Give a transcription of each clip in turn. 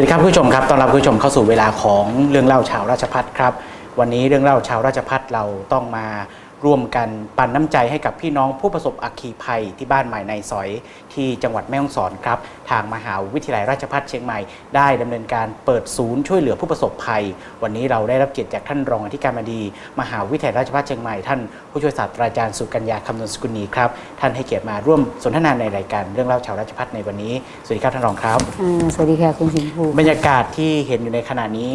สวัสดีครับผู้ชมครับต้อนรับผู้ชมเข้าสู่เวลาของเรื่องเล่าชาวราชพัฒครับ วันนี้เรื่องเล่าชาวราชพัฒเราต้องมา ร่วมกันปันน้ำใจให้กับพี่น้องผู้ประสบอัคคีภัยที่บ้านใหม่ในสอย ที่จังหวัดแม่ฮ่องสอนครับ ทางมหาวิทยาลัยราชภัฏเชียงใหม่ได้ดำเนินการเปิดศูนย์ช่วยเหลือผู้ประสบภัย วันนี้เราได้รับเกียรติจากท่านรองอธิการบดี มหาวิทยาลัยราชภัฏเชียงใหม่ท่านผู้ช่วยศาสตราจารย์สุกัญญาคำนวณสกุลนีครับท่านให้เกียรติมาร่วมสนทนาในรายการเรื่องเล่าชาวราชพัฒในวันนี้สวัสดีครับท่านรองครับอ่าสวัสดีค่ะคุณสิงห์ภูบรรยากาศที่เห็นอยู่ในขณะนี้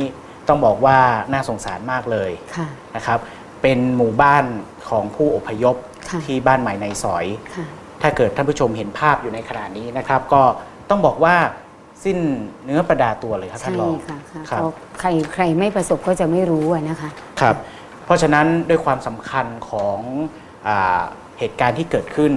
ต้องบอกว่าน่าสงสารมากเลย ค่ะ นะครับ เป็นหมู่บ้านของผู้อพยพค่ะที่บ้านใหม่ในสอย ค่ะ ถ้าเกิดท่านผู้ชมเห็นภาพอยู่ในขณะนี้นะครับ ก็ต้องบอกว่าสิ้นเนื้อประดาตัวเลยครับท่าใช่นรอง ค่ะค่ะครับ เพราะใครใครไม่ประสบก็จะไม่รู้อะนะคะ ครับ เพราะฉะนั้นด้วยความสำคัญของอาเหตุการณ์ที่เกิดขึ้น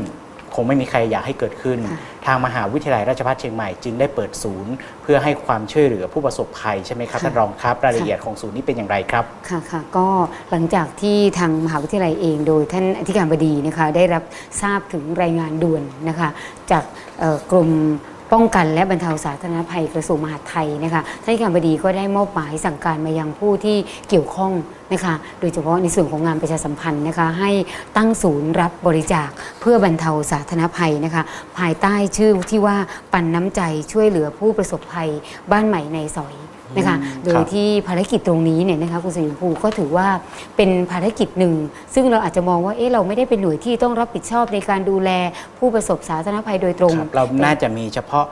คงไม่มีใครอยากให้เกิดขึ้นค่ะทางมหาวิทยาลัยราชภัฏเชียงใหม่จึงได้เปิดศูนย์ เพื่อให้ความช่วยเหลือผู้ประสบภัยใช่ไหมครับท่านรองครับรายละเอียดของศูนย์นี้เป็นอย่างไรครับค่ะค่ะก็หลังจากที่ทางมหาวิทยาลัยเองโดยท่านอธิการบดีนะคะได้รับทราบถึงรายงานด่วนนะคะจากเอ่อกรม ป้องกันและบรรเทาสาธารณภัยกระทรวงมหาดไทยนะคะท่านอธิการบดีก็ได้มอบหมายสั่งการมายังผู้ที่เกี่ยวข้องนะคะโดยเฉพาะในส่วนของงานประชาสัมพันธ์นะคะให้ตั้งศูนย์รับบริจาคเพื่อบรรเทาสาธารณภัยนะคะภายใต้ชื่อที่ว่าปันน้ำใจช่วยเหลือผู้ประสบภัยบ้านใหม่ในซอย นะคะอืมโดครัยบที่ภารกิจตรงนี้เนี่ยนะคะคุณสยมภูก็ถือว่าเป็นภารกิจหนึ่ง ซึ่งเราอาจจะมองว่าเอ๊ะเราไม่ได้เป็นหน่วยที่ต้องรับผิดชอบในการดูแลผู้ประสบสาธารณภัยโดยตรงครับเราน่าจะมีเฉพาะ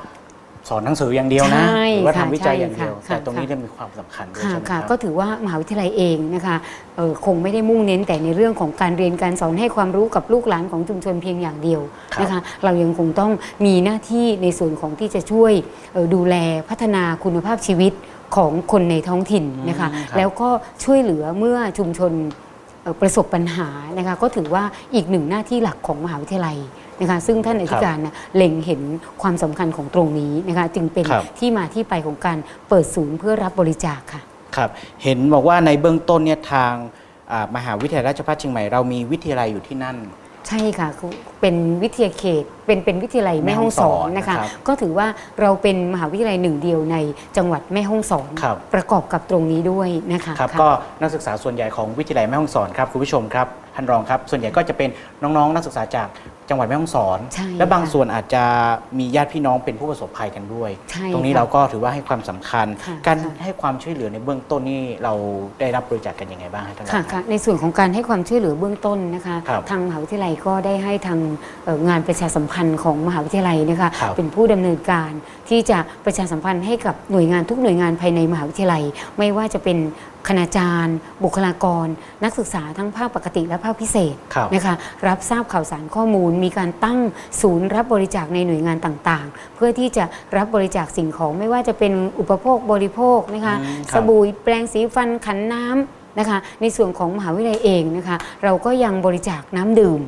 สอนหนังสืออย่างเดียวนะใช่หรือว่าค่ะทำวิจัยอย่างเดียวใช่ค่ะแต่ตรงนี้ค่ะจะมีความสำคัญด้วยค่ะใช่ไหมคค่ะรับก็ถือว่ามหาวิทยาลัยเองนะคะเอ่อคงไม่ได้มุ่งเน้นแต่ในเรื่องของการเรียนการสอนให้ความรู้กับลูกหลานของชุมชนเพียงอย่างเดียวครับนะคะเรายังคงต้องมีหน้าที่ในส่วนของที่จะช่วยเอ่อดูแลพัฒนาคุณภาพชีวิตของคนในท้องถิ่นนะคะอืมครับแล้วก็ช่วยเหลือเมื่อชุมชนเอ่อประสบปัญหานะคะก็ถือว่าอีกหนึ่งหน้าที่หลักของมหาวิทยาลัย นะคะซึ่งท่านอธิการนะเล็งเห็นความสำคัญของตรงนี้นะคะจึงเป็นครับที่มาที่ไปของการเปิดศูนย์เพื่อรับบริจาคค่ะครับเห็นบอกว่าในเบื้องต้นเนี่ยทางอ่ามหาวิทยาลัยราชภัฏเชียงใหม่เรามีวิทยาลัยอยู่ที่นั่นใช่ค่ะคือเป็นวิทยาเขตเป็นเป็นวิทยาลัยแม่ฮ่องสอนนะคะแม่ฮ่องสอนนะครับก็ถือว่าเราเป็นมหาวิทยาลัยหนึ่งเดียวในจังหวัดแม่ฮ่องสอนครับประกอบกับตรงนี้ด้วยนะคะครับค่ะก็นักศึกษาส่วนใหญ่ของวิทยาลัยแม่ฮ่องสอนครับคุณผู้ชมครับท่านรองครับ ส่วนใหญ่ก็จะเป็นน้องๆ นักศึกษาจาก จังหวัดแม่ฮ่องสอน ใช่และบางค่ะส่วนอาจจะมีญาติพี่น้องเป็นผู้ประสบภัยกันด้วย ใช่ตรงนี้ค่ะเราก็ถือว่าให้ความสำคัญ ค่ะการค่ะ ให้ความช่วยเหลือในเบื้องต้นนี่เราได้รับบริจาคกันยังไงบ้างครับท่านรองค่ะครัค่ะบในส่วนของการให้ความช่วยเหลือเบื้องต้นนะคะ ครับทางมหาวิทยาลัยก็ได้ให้ทางเอ่องานประชาสัมพันธ์ของมหาวิทยาลัยนะคะ ครับเป็นผู้ดำเนินการที่จะประชาสัมพันธ์ให้กับหน่วยงานทุกหน่วยงานภายในมหาวิทยาลัย ไม่ว่าจะเป็นคณาจารย์ บุคลากร นักศึกษาทั้งภาคปกติและภาคพิเศษครับ นะคะ รับทราบข่าวสารข้อมูลมีการตั้งศูนย์รับบริจาคในหน่วยงานต่างๆ เพื่อที่จะรับบริจาคสิ่งของไม่ว่าจะเป็นอุปโภคบริโภคนะคะอืมครับสบู่แปรงสีฟันขันน้ำนะคะ ในส่วนของมหาวิทยาลัยเองนะคะ เราก็ยังบริจาคน้ำดื่ม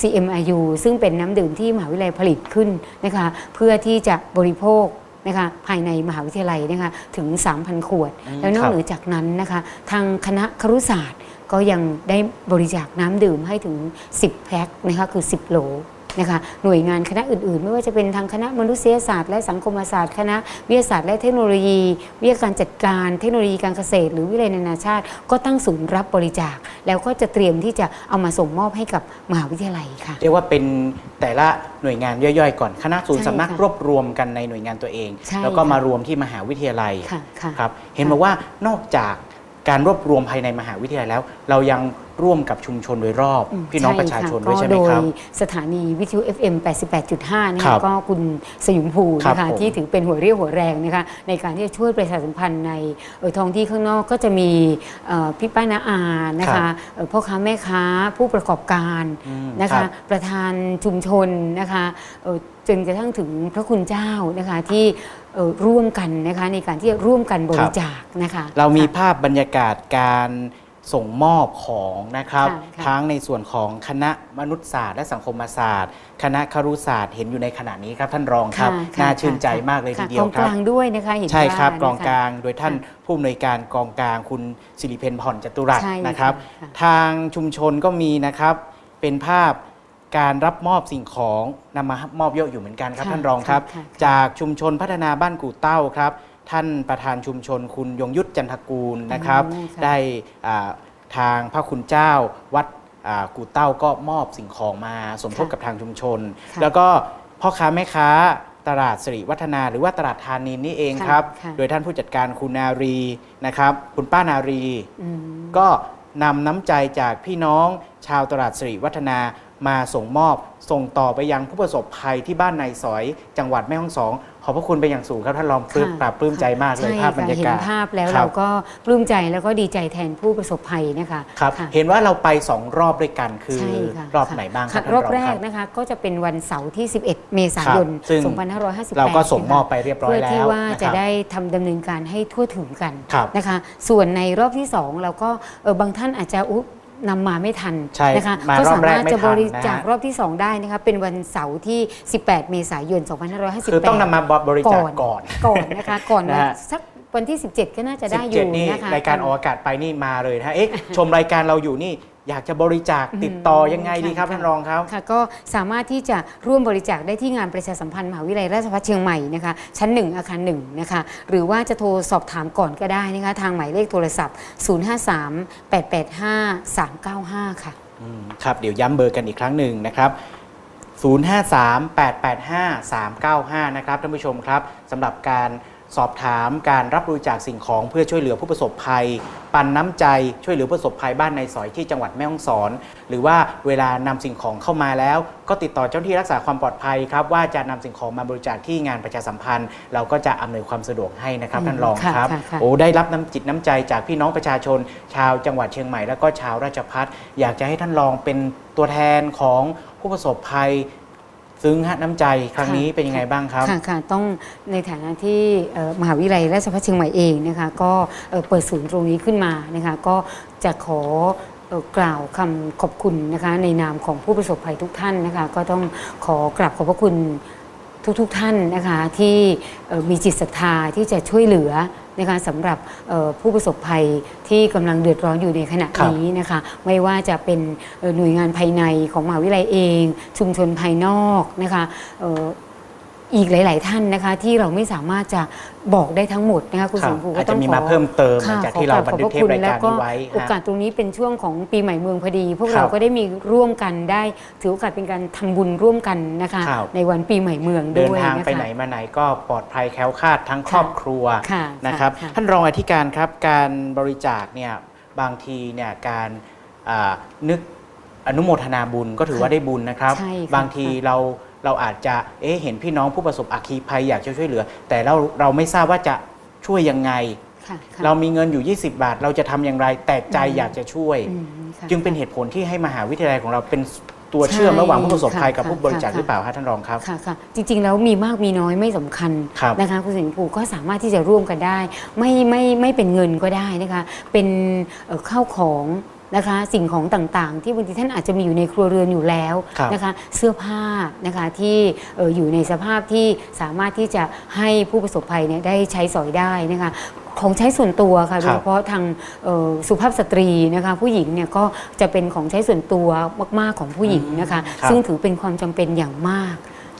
CMIU ซึ่งเป็นน้ำดื่มที่มหาวิทยาลัยผลิตขึ้นนะคะ เพื่อที่จะบริโภคนะคะภายในมหาวิทยาลัยนะคะถึง 3,000 ขวดอืมแล้วนอครักบเหนือจากนั้นนะคะ ทางคณะครุศาสตร์ ก็ยังได้บริจาคน้ำดื่มให้ถึง 10 แพ็คนะคะคือ 10 โหลนะคะหน่วยงานคณะอื่นๆ ไม่ว่าจะเป็นทางคณะมนุษยศาสตร์และสังคมศาสตร์ คณะวิทยาศาสตร์และเทคโนโลยี วิทยาการจัดการเทคโนโลยีการเกษตร หรือวิทยาลัยนานาชาติ ก็ตั้งศูนย์รับบริจาค แล้วก็จะเตรียมที่จะเอามาส่งมอบให้กับมหาวิทยาลัยค่ะเรียกว่าเป็นแต่ละหน่วยงานย่อยๆ ก่อนคณะศูนย์สำนักรวบรวมกันในหน่วยงานตัวเอง แล้วก็มารวมที่มหาวิทยาลัยค่ะค่ะครับเห็นบอกว่านอกจาก การรวบรวมภายในมหาวิทยาลัยแล้ว เรายัง ร่วมกับชุมชนโดยรอบอืมพี่น้องใช่ประชาชนค่ะด้วยใช่ไหมก็ครับ โดยสถานีวิทยุ FM 88.5นะครัคะบก็คุณสยุมภูครับนะคะผมที่ถือเป็นหัวเรี่ยวหัวแรงนะคะในการที่จะช่วยประชาสัมพันธ์ในเอ่อท้องที่ข้างนอกก็จะมีเอ่อพี่ป้านาอานะครัคะบเอ่อพ่อค้าแม่ค้าผู้ประกอบการอืมนะครัคะ บ ประธานชุมชนนะคะเอ่อจนกระทั่งถึงพระคุณเจ้านะคะที่เอ่อร่วมกันนะคะในการที่จะร่วมกันบริจาคนะคะเรามีค่ะ ภาพบรรยากาศการ ส่งมอบของนะครับ ค่ะค่ะ ทั้งในส่วนของคณะมนุษยศาสตร์ และสังคมศาสตร์ คณะครุศาสตร์เห็นอยู่ในขณะนี้ครับท่านรองครับ ค่ะค่ะน่าชื่นใจค่ะมากเลยค่ะทีเดียวกองคกรับ ลางด้วยนะคะเห็นใช่ครับว่กองกลางนะคะโดยท่านค่ะผู้อำนวยการกองกลางคุณสิริเพนผ่อนจตุรัสใช่นะครับ ค่ะทางชุมชนก็มีนะครับ เป็นภาพการรับมอบสิ่งของนำมามอบเยอะอยู่เหมือนกันครับค่ะท่านรองครับ ค่ะค่ะจากชุมชนพัฒนาบ้านกู่เต้าครับ ท่านประธานชุมชนคุณยงยุทธจันทกูลนะครับอืมค่ะได้อ่าทางพระคุณเจ้าวัดอ่ากูเต้าก็มอบสิ่งของมาสมทบค่ะกับทางชุมชนค่ะแล้วก็พ่อค้าแม่ค้าตลาดสิริวัฒนาหรือว่าตลาดธานินนี่เองค่ะครับค่ะโดยท่านผู้จัดการคุณนารีนะครับ คุณป้านารีอืมก็นำน้ำใจจากพี่น้องชาวตลาดสิริวัฒนามาส่งมอบ ส่งต่อไปยังผู้ประสบภัยที่บ้านในสอยจังหวัดแม่ฮ่องสอน ขอบพระคุณเป็นอย่างสูงครับท่านรองปลื้มค่ะปราบปลื้มใจมากเลยใช่ภาพบรรยากาศเห็นภาพแล้วคเราบก็ปลื้มใจแล้วก็ดีใจแทนผู้ประสบภัยนะคะครับค่ะเห็นว่าเราไปสองรอบด้วยกันคือใช่ค่ะรอบไหนบ้างครัค่ะบท่านรอบงแรกคบนะคะก็จะเป็นวันเสาร์ที่ 11 เมษายนครับซึ่ง2558 เราก็ส่งมอบนะคะไปเรียบร้อยเพื่อแล้วที่ว่านะครับจะได้ทำดำเนินการให้ทั่วถึงกันครับนะคะ ส่วนในรอบที่ 2 เราก็เออบางท่านอาจจะอุ๊ย นำมาไม่ทันใช่นะคะมารก็อบสาแรกมารถไม่จะทับนรินะจาคฮะรอบที่ 2 ได้นะคะ เป็นวันเสาร์ที่ 18 เมษายน 2558คือต้องนำมาบริจาคก่อนก่อนนะคะ ก่อนนะฮะสักวันที่ 17 ก็น่าจะได้อ17ยู่นี่นะคะรายการออกอากาศไปนี่มาเลยนะฮะเอ๊ะชมรายการเราอยู่นี่ อยากจะบริจาคติดต่อยังไงดีครับค่ะท่านรองครับค่ะก็สามารถที่จะร่วมบริจาคได้ที่งานประชาสัมพันธ์มหาวิทยาลัยราชภัฏเชียงใหม่นะคะชั้น 1 อาคาร1นะคะหรือว่าจะโทรสอบถามก่อนก็ได้นะคะทางหมายเลขโทรศัพท์ 053-885-395 ค่ะอืมครับเดี๋ยวย้ำเบอร์กันอีกครั้งหนึ่งนะครับ053-885-395 นะครับท่านผู้ชมครับสำหรับการสอบถามการรับบริจาคสิ่งของเพื่อช่วยเหลือผู้ประสบภัย ปันน้ำใจช่วยเหลือผู้ประสบภัยบ้านในสอยที่จังหวัดแม่ฮ่องสอน หรือว่าเวลานำสิ่งของเข้ามาแล้ว ก็ติดต่อเจ้าหน้าที่รักษาความปลอดภัยครับว่าจะนำสิ่งของมาบริจาคที่งานประชาสัมพันธ์ เราก็จะอำนวยความสะดวกให้นะครับท่านรองค่ะครับค่ะค่ะโอ้ได้รับน้ำจิตน้ำใจจากพี่น้องประชาชน ชาวจังหวัดเชียงใหม่แล้วก็ชาวราชพัฒอยากจะให้ท่านรองเป็นตัวแทนของผู้ประสบภัย ซึ้งฮะน้ำใจครั้งนี้เป็นยังไงบ้างครับ ค่ะค่ะต้องในฐานะที่เอ่อมหาวิทยาลัยราชภัฏเชียงใหม่เองนะคะก็เอ่อเปิดศูนย์ตรงนี้ขึ้นมานะคะก็จะขอเอ่อกล่าวคำขอบคุณนะคะในนามของผู้ประสบภัยทุกท่านนะคะก็ต้องขอกราบขอบพระคุณทุกๆทท่านนะคะที่เอ่อมีจิตศรัทธาที่จะช่วยเหลือ นะคะสำหรับเอ่อผู้ประสบภัยที่กำลังเดือดร้อนอยู่ในขณะครับนี้นะคะไม่ว่าจะเป็นเอ่อหน่วยงานภายในของมหาวิทยาลัยเอง ชุมชนภายนอกนะคะเอ่ออีกหลาย ๆ ท่านนะคะ ที่เราไม่สามารถจะบอกได้ทั้งหมดนะคะคุณครัสบมภูอาจต้จะองมีขอมาเพิ่มเติมหลังค่ะจากที่เราขบันอทึกขอบเทปคุณรายแล้การวก็นี้ไว้โอกาฮะสตรงนี้เป็นช่วงของปีใหม่เมืองพอดี พวกครับเราก็ได้มีร่วมกันได้ ถือโอกาสเป็นการทำบุญร่วมกันนะคะครับในวันปีใหม่เมืองเดินด้วยทางนะคะไปไหนมาไหนก็ปลอดภัยแคล้วคลาดทั้งครอบครัวค่ะนะครับค่ะท่านรองอธิการครับการบริจาคเนี่ยบางทีเนี่ยการอ่านึกอนุโมทนาบุญก็ถือว่าได้บุญนะครับใช่ค่ะบางทีค่ะเราเราอาจจะเอ๊ะเห็นพี่น้องผู้ประสบอัคคีภัยอยากจะช่วยเหลือ แต่เราเราไม่ทราบว่าจะช่วยยังไงค่ะค่ะเรามีเงินอยู่ 20 บาท เราจะทำอย่างไร แต่ใจอยากจะช่วยอืมค่ะจึงเป็นเหตุผลที่ให้มหาวิทยาลัยของเราเป็นตัวเชื่อมใช่ระหว่างผู้ประสบภัยกับค่ะผู้บริจาคค่ะหรือเปล่าคะท่านรองครับค่ะค่ะจริง ๆ แล้วมีมากมีน้อยไม่สำคัญครับนะคะคุณสิงห์ภูก็สามารถที่จะร่วมกันได้ ไม่ไม่ไม่เป็นเงินก็ได้นะคะเป็นเอ่อข้าวของ นะคะสิ่งของต่างๆ ที่บางทีท่านอาจจะมีอยู่ในครัวเรือนอยู่แล้วครับนะคะเสื้อผ้านะคะที่เอ่ออยู่ในสภาพที่สามารถที่จะให้ผู้ประสบภัยเนี่ยได้ใช้สอยได้นะคะของใช้ส่วนตัวค่ะคโดรับยเฉพาะทางเอ่อสุภาพสตรีนะคะผู้หญิงเนี่ยก็จะเป็นของใช้ส่วนตัวมากๆของผู้หญิงนะคะครับ ซึ่งถือเป็นความจำเป็นอย่างมาก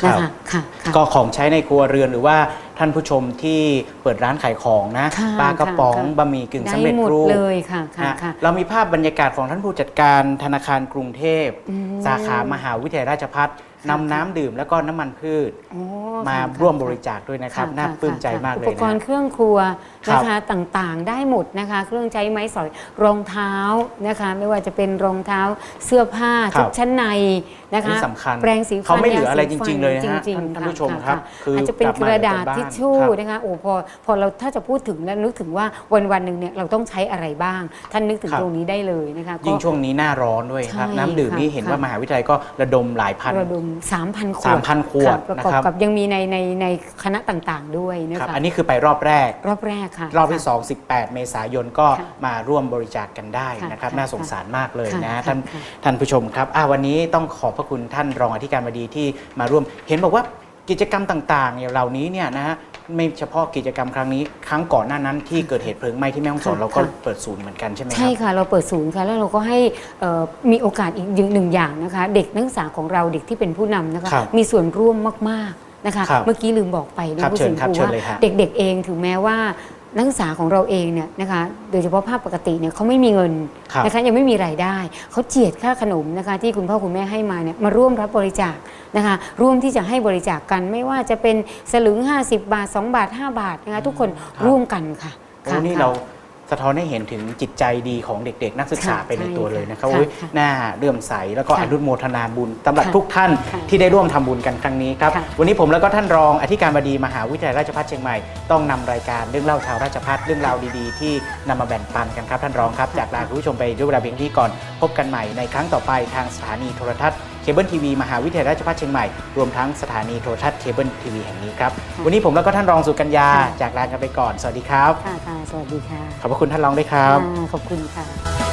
นะครัคะบค่ะค่ะ ก็ของใช้ในครัวเรือนหรือว่า ท่านผู้ชมที่เปิดร้านขายของนะค่ะปลากระป๋องค่ะ บะหมี่กึ่งได้สำเร็จหมดรูปเลยค่ะค่ะนะค่ะ เรามีภาพบรรยากาศของท่านผู้จัดการธนาคารกรุงเทพ อืมสาขามหาวิทยาลัยราชภัฏค่ะนำน้ำดื่มแล้วก็น้ำมันพืช โอ้ มาค่ะร่วมค่ะบริจาคด้วยนะครับค่ะน่าค่ะปลื้มใจค่ะมากเลอุยปกรนะณ์เครื่องครัวครับนะคะต่างๆ ได้หมดนะคะ เครื่องใช้ไม้สอยรองเท้านะคะ ไม่ว่าจะเป็นรองเท้าเสื้อผ้าครับชุดชั้นในนะคะนี่สำคัญแปรงสีฟันเขาไม่เหลืออะไรยาสีจริง ๆ เลยนะฮะจริงท่านๆผู้ชมะครับะคือออาจจะเป็นกลับกมาระดาษจากบ้านทิชชู่ครับนะคะโอ้พอพอเราถ้าจะพูดถึงแล้วนึกถึงว่าวันวันๆหนึ่งเนี่ยเราต้องใช้อะไรบ้าง ท่านนึกถึงครับตรงนี้ได้เลยนะคะก็ยิ่งช่วงนี้หน้าร้อนด้วยครับใช่น้ำดื่มค่ะนี่เห็นค่ะว่ามหาวิทยาลัยก็ระดมหลายพันระดม3,000ขวด3,000ขวดค่ะประกอบนะครับกับยังมีในในในคณะต่างๆด้วยนะครับคะอันนี้คือไปรอบแรก รอบแรกค่ะ รอบที่ค่ะ2 18 เมษายนก็ค่ะมาร่วมบริจาคกันได้ค่ะนะครับ ค่ะน่าสงสารมากเลยค่ะนะ ค่ะท่านค่ะท่านผู้ชมครับอ่าวันนี้ต้องขอบพระคุณท่านรองอธิการบดีที่มาร่วม เห็นบอกว่ากิจกรรมต่างๆเนี่ยเหล่านี้เนี่ยนะฮะไม่เฉพาะกิจกรรมครั้งนี้ ครั้งก่อนหน้านั้นที่เกิดเหตุเพลิงไหม้ที่แม่ฮ่องสอนค่ะเราก็ค่ะ เปิดศูนย์เหมือนกันใช่ไหมคใช่รับ ค่ะ เราเปิดศูนย์ค่ะ แล้วเราก็ให้เอ่อมีโอกาสอีกหนึ่งอย่างนะคะ เด็กนักศึกษาของเราเด็กที่เป็นผู้นำนะคะ ครับมีส่วนร่วมมากๆ นะคะ ครับเมื่อกี้ลืมบอกไปนะครับผู้เชิสิญงครับครูเชิญว่าเลยฮะ เด็กๆเองถึงแม้ว่านักศึกษาของเราเองเนี่ยนะคะ โดยเฉพาะภาคปกติเนี่ยเขาไม่มีเงินครับ นะคะยังไม่มีรายได้ เขาเจียดค่าขนมนะคะ ที่คุณพ่อคุณแม่ให้มาเนี่ยมาร่วมรับบริจาคนะคะ ร่วมที่จะให้บริจาคกันไม่ว่าจะเป็นสลึง 50 บาท 2 บาท 5 บาทนะคะทุกคนครับร่วมกันค่ะโอ้ค่ะนี่ค่ะ เรา สะท้อนให้เห็นถึงจิตใจดีของเด็ก ๆ นักศึกษาค่ะไปในตัวเลยนะครับใช่อุ๊ยค่ะน่าเลื่อมใสแล้วก็ค่ะอนุโมทนาบุญสำหรับค่ะทุกท่านค่ะที่ได้ร่วมทำบุญกันครั้งนี้ครับค่ะวันนี้ผมแล้วก็ท่านรองอธิการบดีมหาวิทยาลัยราชภัฏเชียงใหม่ ต้องนำรายการเรื่องเล่าชาวราชภัฏเรื่องราวดีๆ ที่นำมาแบ่งปันกันครับท่านรองครับ จากลาคุณผู้ชมไปด้วยเวลาเพียงเท่านี้ก่อนพบกันใหม่ในครั้งต่อไปทางสถานีโทรทัศน์ เคเบิลทีวีมหาวิทยาลัยราชภัฏเชียงใหม่ รวมทั้งสถานีโทรทัศน์เคเบิลทีวีแห่งนี้ครับ วันนี้ผมแล้วก็ท่านรองสุกัญญาค่ะจากลากันไปก่อน สวัสดีครับ ค่ะค่ะสวัสดีค่ะ ขอบพระคุณท่านรองด้วยครับ อ่าขอบคุณค่ะ